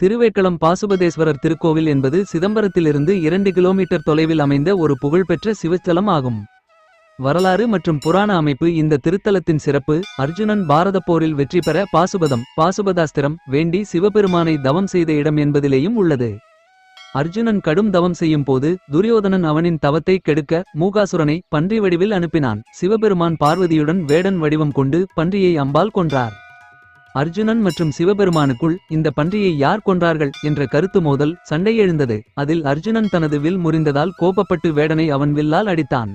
திருவேட்களம் பாசுபதேஸ்வரர் திருக்கோவில் என்பது சிதம்பரத்திலிருந்து இரண்டு கிலோமீட்டர் தொலைவில் அமைந்த ஒரு புகழ்பெற்ற சிவஸ்தலம் ஆகும். வரலாறு மற்றும் புராண அமைப்பு இந்த திருத்தலத்தின் சிறப்பு அர்ஜுனன் பாரத போரில் வெற்றி பெற பாசுபதம் பாசுபதாஸ்திரம் வேண்டி சிவபெருமானை தவம் செய்த இடம் என்பதிலேயும் உள்ளது. அர்ஜுனன் கடும் தவம் செய்யும் போது துரியோதனன் அவனின் தவத்தை கெடுக்க மூகாசுரனை பன்றி வடிவில் அனுப்பினான். சிவபெருமான் பார்வதியுடன் வேடன் வடிவம் கொண்டு பன்றியை அம்பால் கொன்றார். அர்ஜுனன் மற்றும் சிவபெருமானுக்குள் இந்த பன்றியை யார் கொன்றார்கள் என்ற கருத்து மோதல் சண்டை எழுந்தது. அதில் அர்ஜுனன் தனது வில் முறிந்ததால் கோபப்பட்டு வேடனை அவன் வில்லால் அடித்தான்.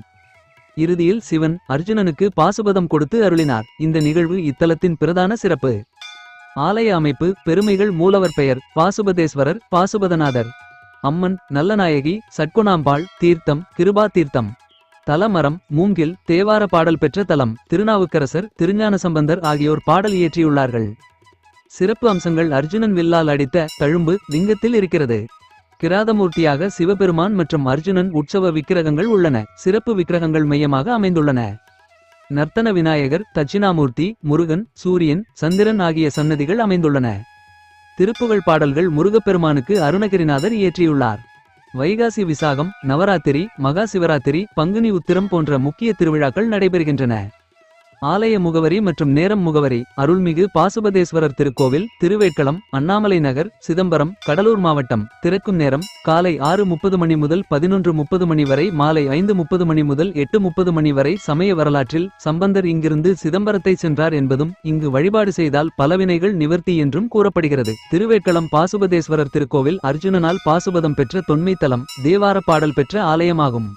இறுதியில் சிவன் அர்ஜுனனுக்கு பாசுபதம் கொடுத்து அருளினார். இந்த நிகழ்வு இத்தலத்தின் பிரதான சிறப்பு. ஆலய அமைப்பு பெருமைகள் மூலவர் பெயர் பாசுபதேஸ்வரர் பாசுபதநாதர். அம்மன் நல்லநாயகி சட்குணாம்பாள் தீர்த்தம் கிருபா தீர்த்தம் தலமரம் மூங்கில் தேவார பாடல் பெற்ற தலம் திருநாவுக்கரசர் திருஞான சம்பந்தர் ஆகியோர் பாடல் இயற்றியுள்ளார்கள். சிறப்பு அம்சங்கள் அர்ஜுனன் வில்லால் அடித்த தழும்பு லிங்கத்தில் இருக்கிறது. கிராதமூர்த்தியாக சிவபெருமான் மற்றும் அர்ஜுனன் உற்சவ விக்கிரகங்கள் உள்ளன. சிறப்பு விக்கிரகங்கள் மையமாக அமைந்துள்ளன. நர்த்தன விநாயகர் தட்சிணாமூர்த்தி முருகன் சூரியன் சந்திரன் ஆகிய சன்னதிகள் அமைந்துள்ளன. திருப்புகழ் பாடல்கள் முருகப்பெருமானுக்கு அருணகிரிநாதர் இயற்றியுள்ளார். வைகாசி விசாகம் நவராத்திரி மகா சிவராத்திரி பங்குனி உத்திரம் போன்ற முக்கிய திருவிழாக்கள் நடைபெறுகின்றன. ஆலய முகவரி மற்றும் நேரம் முகவரி அருள்மிகு பாசுபதேஸ்வரர் திருக்கோவில் திருவேட்களம் அண்ணாமலை நகர் சிதம்பரம் கடலூர் மாவட்டம். திறக்கும் நேரம் காலை ஆறு முப்பது மணி முதல் பதினொன்று முப்பது மணி வரை மாலை ஐந்து முப்பது மணி முதல் எட்டு முப்பது மணி வரை சமய வரலாற்றில் சம்பந்தர் இங்கிருந்து சிதம்பரத்தை சென்றார் என்பதும் இங்கு வழிபாடு செய்தால் பலவினைகள் நிவர்த்தி என்றும் கூறப்படுகிறது. திருவேட்களம் பாசுபதேஸ்வரர் திருக்கோவில் அர்ஜுனனால் பாசுபதம் பெற்ற தொன்மைத்தலம் தேவார பாடல் பெற்ற ஆலயமாகும்.